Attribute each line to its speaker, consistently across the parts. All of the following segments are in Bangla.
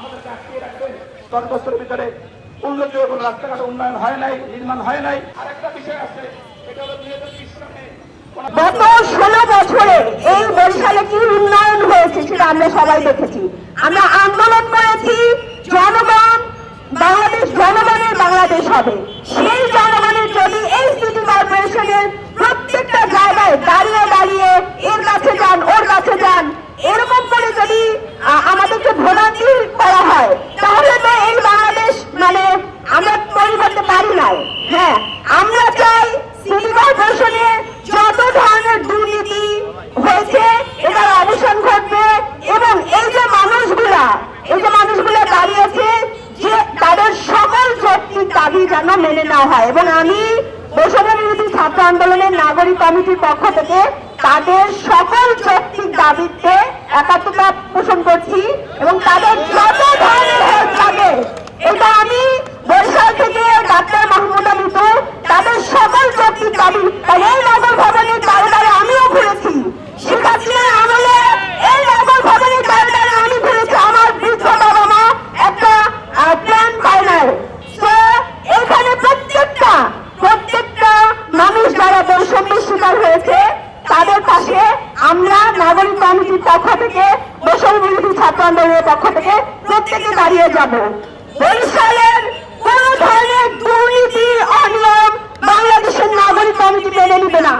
Speaker 1: আমাদেরকে ভিতরে উল্লেখযোগ্য কোনো রাস্তাঘাট উন্নয়ন হয় নাই, নির্মাণ হয় নাই। আরেকটা বিষয় আছে
Speaker 2: গত ষোলো বছরে এই বরিশালে কি উন্নয়ন হয়েছে সেটা আমরা সবাই দেখেছি আমরা আন্দোলন করেছি জনগণ বাংলাদেশ জনগণের বাংলাদেশ হবে সেই জনগণের যদি এই সিটি কর্পোরেশনের প্রত্যেকটা জায়গায় দাঁড়িয়ে দাঁড়িয়ে এর কাছে যান ওর কাছে যান এরকম করে যদি আ- আমাদেরকে ভোগান্তি করা হয় তাহলে তো এই বাংলাদেশ মানে আমরা তৈরি করতে পারি না হ্যাঁ আমরা চাই সিটি কর্পোরেশনে যত ধরনের দুর্নীতি হয়েছে এটার অবসান ঘটবে এবং এই যে মানুষগুলা এই যে মানুষগুলা দাঁড়িয়েছে যে তাদের সকল দাবি যেন মেনে নেওয়া হয় এবং আমি বৈষম্য বিরোধী ছাত্র আন্দোলনের নাগরিক কমিটির পক্ষ থেকে তাদের সকল যৌক্তিক দাবিতে একাত্মতা পোষণ করছি এবং তাদের যত ধরনের হেল্প লাগে, এটা আমি বরিশাল থেকে ডাক্তার মাহমুদ আমিতু তাদের সকল যৌক্তিক দাবি তাই এই নগর ভবনের দ্বারে দ্বারে আমিও ঘুরেছি শেখ হাসিনার আমলে এই নগর ভবনের দ্বারে দ্বারে আমি ঘুরেছি আমার বৃদ্ধ বাবা মা একটা প্ল্যান পায় নাই তো এখানে প্রত্যেকটা প্রত্যেকটা মানুষ যারা বৈষম্যের শিকার হয়েছে তাদের পাশে আমরা নাগরিক কমিটির পক্ষ থেকে বৈষম্য বিরোধী ছাত্র আন্দোলনের পক্ষ থেকে প্রত্যেকে দাঁড়িয়ে যাব। বরিশালের কোন ধরনের দুর্নীতি, অনিয়ম বাংলাদেশের নাগরিক কমিটি মেনে নিবে না।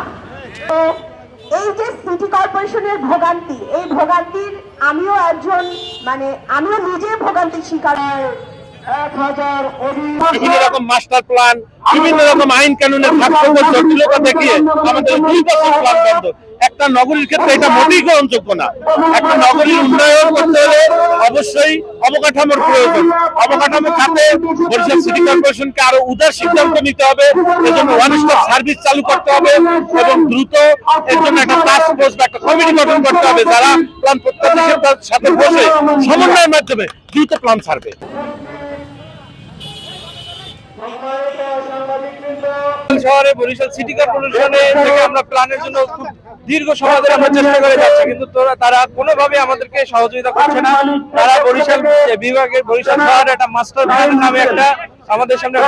Speaker 2: এই যে সিটি কর্পোরেশনের ভোগান্তি, এই ভোগান্তির আমিও একজন মানে আমিও নিজে ভোগান্তির শিকার।
Speaker 3: বিভিন্ন রকম মাস্টার প্ল্যান বিভিন্ন রকম আইন কানুনের ভারসাম্য জটিলতা দেখিয়ে আমাদের দুই বছর প্ল্যান বন্ধ। একটা নগরীর ক্ষেত্রে এটা মোটেই গ্রহণযোগ্য না। একটা নগরীর উন্নয়ন করতে হলে অবশ্যই অবকাঠামোর প্রয়োজন। অবকাঠামো খাতে বরিশাল সিটি কর্পোরেশনকে আরও উদার সিদ্ধান্ত নিতে হবে, এজন্য ওয়ান স্টপ সার্ভিস চালু করতে হবে এবং দ্রুত এর জন্য একটা টাস্ক ফোর্স বা একটা কমিটি গঠন করতে হবে যারা প্ল্যান প্রত্যাশীদের সাথে বসে সমন্বয়ের মাধ্যমে দ্রুত প্ল্যান ছাড়বে। শহরে, বরিশাল সিটি কর্পোরেশনে থেকে আমরা প্ল্যানের জন্য খুব দীর্ঘ সময় ধরে আমরা চেষ্টা করে যাচ্ছি, কিন্তু তোরা কোনোভাবে আমাদেরকে সহযোগিতা করছে না। তারা বরিশাল বিভাগের বরিশাল শহরে একটা মাস্টার প্ল্যান নামে একটা আমাদের সামনে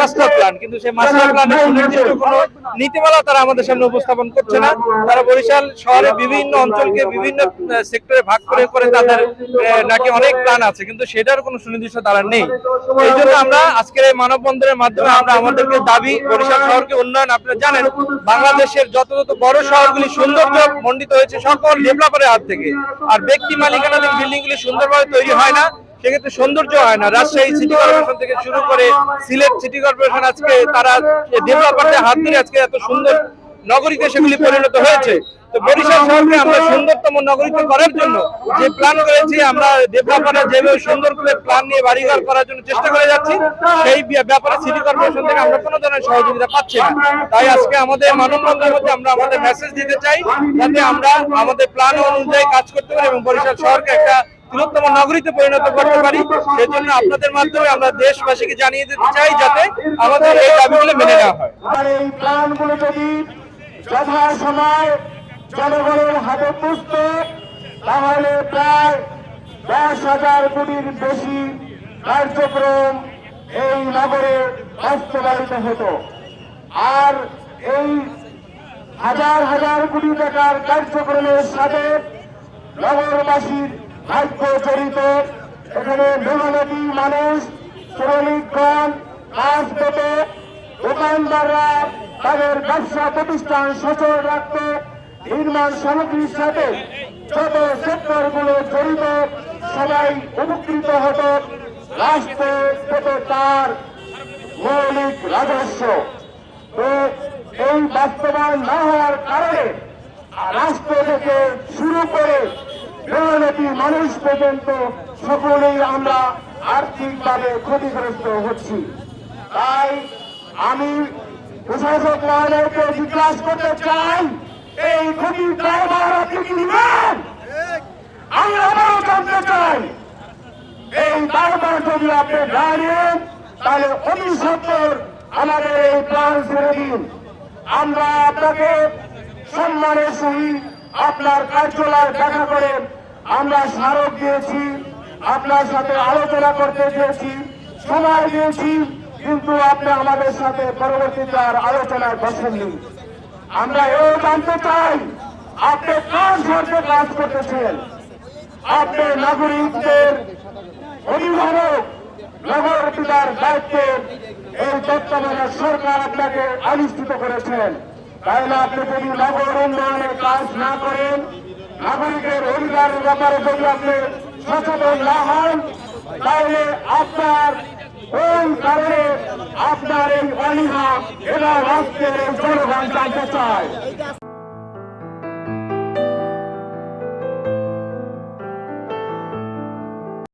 Speaker 3: মাস্টার প্ল্যান কিন্তু সেই মাস্টার প্ল্যানের সুনির্দিষ্ট কোনো নীতিমালা তারা আমাদের সামনে উপস্থাপন করছে না। তারা বরিশাল শহরের বিভিন্ন অঞ্চলকে বিভিন্ন সেক্টরে ভাগ করে করে তাদের নাকি অনেক প্ল্যান আছে কিন্তু সেটার কোনো সুনির্দিষ্ট তারা নেই। এই জন্য আমরা আজকের এই মানববন্ধনের মাধ্যমে আমরা আমাদেরকে দাবি বরিশাল শহরকে উন্নয়ন আপনারা জানেন বাংলাদেশের যত যত বড় শহরগুলি সৌন্দর্য মণ্ডিত হয়েছে সকল ডেভেলপারের হাত থেকে। আর ব্যক্তি মালিকানাধীন বিল্ডিং গুলি সুন্দরভাবে তৈরি হয় না। সেক্ষেত্রে সৌন্দর্য হয় না। রাজশাহী সিটি কর্পোরেশন থেকে শুরু করে সিলেট সিটি কর্পোরেশন আজকে তারা ডেভেলপারদের হাত ধরে আজকে এত সুন্দর নগরীতে সেগুলি পরিণত হয়েছে। তো বরিশাল শহরকে আমরা সুন্দরতম নগরীতে করার জন্য যে প্ল্যান করেছি, আমরা ডেভেলপাররা যেভাবে সুন্দর করে প্ল্যান নিয়ে বাড়িঘর করার জন্য চেষ্টা করে যাচ্ছি, সেই ব্য- ব্যাপারে সিটি কর্পোরেশন থেকে আমরা কোনো ধরনের সহযোগিতা পাচ্ছি না। তাই আজকে আমাদের মানববন্ধনের মধ্যে আমরা আমাদের মেসেজ দিতে চাই, যাতে আমরা আমাদের প্ল্যান অনুযায়ী কাজ করতে পারি এবং বরিশাল শহরকে একটা বৃহত্তম নগরীতে পরিণত করতে পারি। সেই জন্য আপনাদের মাধ্যমে আমরা দেশবাসীকে জানিয়ে দিতে চাই যাতে আমাদের এই দাবিগুলো মেনে নেওয়া হয়।
Speaker 1: জনগণের হাতে পুষত, তাহলে প্রায় দশ হাজার কোটির বেশি কার্যক্রম এই নগরে বাস্তবায়িত হতো। আর এই হাজার হাজার কোটি টাকার কার্যক্রমের সাথে নগরবাসীর ভাগ্য জড়িত এখানে মেহনতি মানুষ শ্রমিকগণ কাজ পেতে দোকানদাররা তাদের ব্যবসা প্রতিষ্ঠান সচল রাখতে নির্মাণ সামগ্রীর সাথে যত সেক্টরগুলো জড়িত, সবাই উপকৃত হতো। রাষ্ট্র পেত তার মৌলিক রাজস্ব। তো এই বাস্তবায়ন না হওয়ার কারণে রাষ্ট্র থেকে শুরু করে মেহনতি মানুষ পর্যন্ত সকলেই আমরা আর্থিকভাবে ক্ষতিগ্রস্ত হচ্ছি। তাই আমি প্রশাসক মহোদয়কে জিজ্ঞাসা করতে চাই, এই ক্ষতির দায়ভার আপনি কি নেবেন? আমি আবারও জানতে চাই, এই বারবার যদি আপনি দাঁড়িয়েন তাহলে অতি সত্তর আমাদের এই প্রাণ ছেড়ে দিন। আমরা আপনাকে সম্মানের সহিত আপনার কার্যালয় দেখা করে আমরা স্মারক দিয়েছি, আপনার সাথে আলোচনা করতে চেয়েছি সময় দিয়েছি, কিন্তু আপনি আমাদের সাথে পরবর্তীতে আর আলোচনায় বসেননি। আমরা এও জানতে চাই, আপনি কোন স্বার্থে কাজ করতেছেন? আপনি নাগরিকদের অভিভাবক, নগর পিতার দায়িত্বে এই তত্ত্বাবধায়ক সরকার আপনাকে আবিষ্কৃত করেছেন। তাহলে আপনি যদি নগর উন্নয়নের কাজ না করেন, নাগরিকের অধিকারের ব্যাপারে যদি আপনি সচেতন না হন তাহলে আপনার কোন কারণে আপনার এই অলিহা এবং রাষ্ট্রের জনগণ জানতে চায়।